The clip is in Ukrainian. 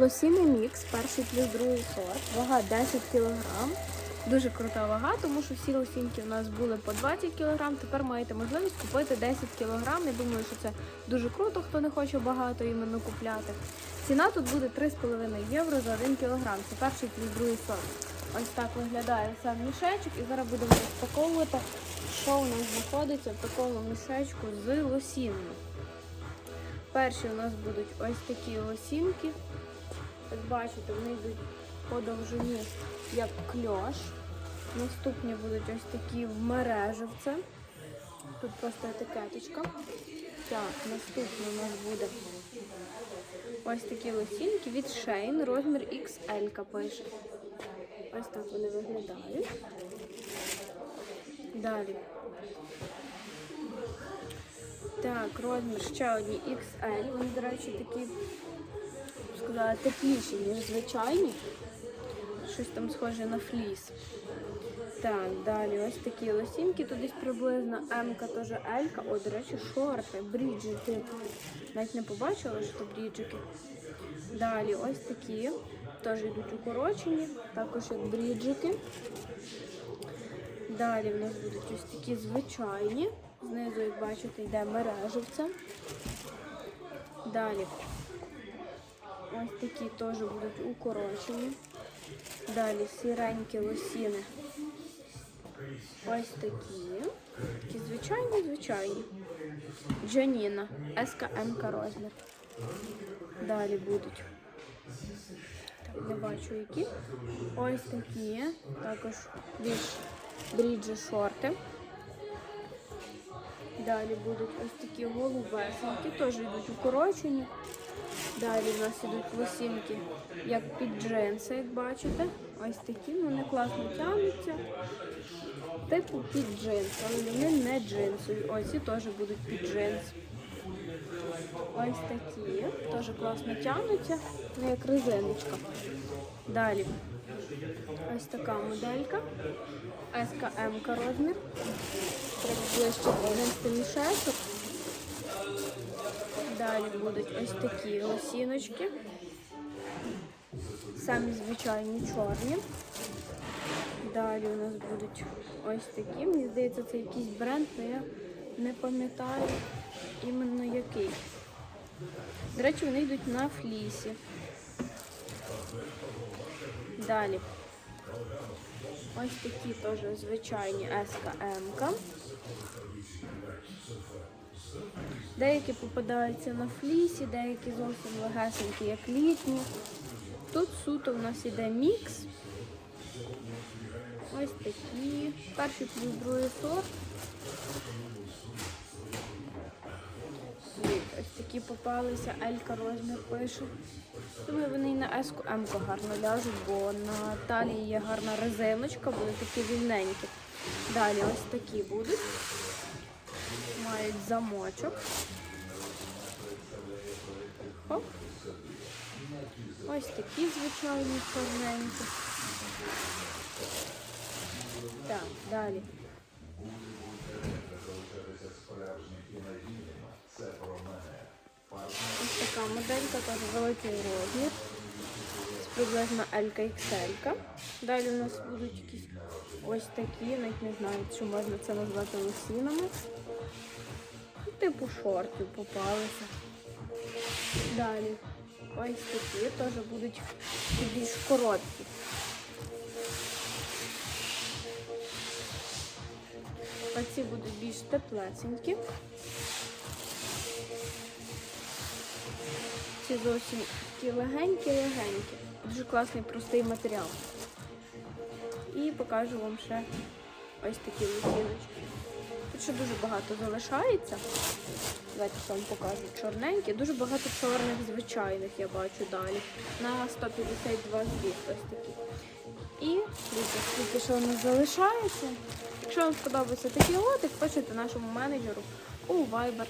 Лосіний мікс, перший плюс другий сорт. Вага 10 кг. Дуже крута вага, тому що всі лосінки у нас були по 20 кг. Тепер маєте можливість купити 10 кг. Я думаю, що це дуже круто, хто не хоче багато іменно купляти. Ціна тут буде 3,5 євро за 1 кг. Це перший плюс другий сорт. Ось так виглядає сам мішечок. І зараз будемо розпаковувати, що у нас знаходиться в такому мішечку з лосінами. Перші у нас будуть ось такі лосінки. Як бачите, вони йдуть по довжині як кльош. Наступні будуть ось такі в мережевце. Тут просто етикеточка. Так, наступне у нас буде ось такі лосінки від Shein, розмір XL пише. Ось так вони виглядають. Далі. Так, розмір ще одні XL. Вони, до речі, такі, тепліші, ніж звичайні. Щось там схоже на фліс. Так, далі ось такі лосінки, тут десь приблизно М-ка, теж L-ка. О, до речі, шорти, бріджики. Навіть не побачила, що то бріджики. Далі ось такі, теж йдуть укорочені, також як бріджики. Далі в нас будуть ось такі звичайні. Знизу, як бачите, йде мережевця. Далі ось такі теж будуть укорочені. Далі сіренькі лосіни. Ось такі. Такі звичайні, звичайні. Джаніна. СКМ розмір. Далі будуть. Так, не бачу які. Ось такі. Також більш бріджі шорти. Далі будуть ось такі голубесенькі, теж йдуть укорочені. Далі в нас йдуть лосінки, як під джинси, як бачите. Ось такі, вони класно тягнуться. Типу під джинс, але вони не джинсові. Ось і теж будуть під джинс. Ось такі, теж класно тягнуться, ну як резиночка. Далі ось така моделька. СКМ розмір. Треба ближче принести мішечок. Далі будуть ось такі лосіночки. Самі звичайні чорні. Далі у нас будуть ось такі. Мені здається, це якийсь бренд, але я не пам'ятаю іменно який. До речі, вони йдуть на флісі. Далі. Ось такі теж звичайні СКМ. Деякі попадаються на флісі, деякі зовсім легесенькі, як літні. Тут суто у нас іде мікс. Ось такі. Перший плюс другий сорт. Ось такі попалися, Елька розмір пише. Думаю, вони і на еску М-ку гарно ляжуть, бо на талії є гарна резиночка, будуть такі вільненькі. Далі ось такі будуть. Мають замочок. Хоп. Ось такі звичайні чорненькі. Так, далі. Ось така моделька, теж великий розмір. Приблизно L XL. Далі у нас будуть якісь ось такі, навіть не знаю, чи можна це назвати лосінами. Ну, Типу шорти попалися. Далі ось такі теж будуть більш короткі. Оці будуть більш теплесенькі. Ці зовсім такі легенькі-легенькі. Дуже класний простий матеріал. І покажу вам ще ось такі лосіночки. Тут ще дуже багато залишається. Давайте вам покажу чорненькі. Дуже багато чорних звичайних я бачу далі. На 152 зліт ось такі. І дивіться, скільки що у нас залишається. Якщо вам сподобається такий лотик, пишете нашому менеджеру у Viber.